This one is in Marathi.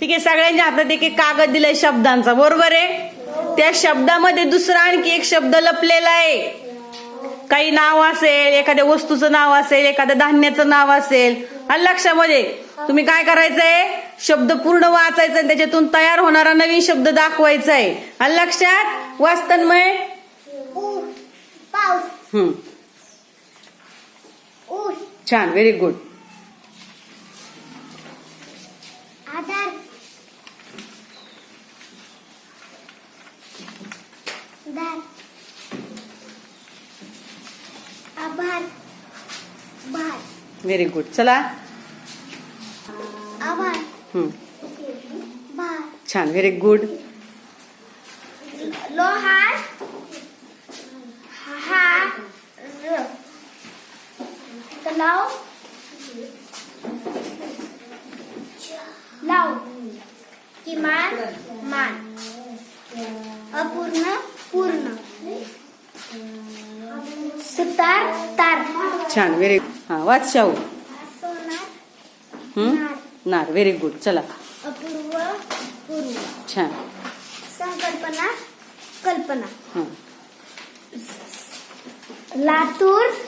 ठीक आहे सगळ्यांच्या हातात एक एक कागद दिलाय शब्दांचा बरोबर आहे? त्या शब्दामध्ये दुसरा आणखी एक शब्द लपलेला आहे. काही नाव असेल एखाद्या वस्तूचं नाव असेल एखाद्या धान्याचं नाव असेल आणि लक्षामध्ये तुम्ही काय करायचंय? शब्द पूर्ण वाचायचा आणि त्याच्यातून तयार होणारा नवीन शब्द दाखवायचा आहे आणि लक्षात ऊस छान व्हेरी गुड आभार. भार. व्हेरी गुड चला. आभार. हम्म. भार. छान. व्हेरी गुड लोहार हार. लाव. किमान मान. अपूर्ण पूर्ण. सुतार तार. छान व्हेरी हा वाच शाहू. हम्म नार. व्हेरी गुड चला. अपूर्व पूर्व. छान. संकल्पना कल्पना. हं. लातूर तूर.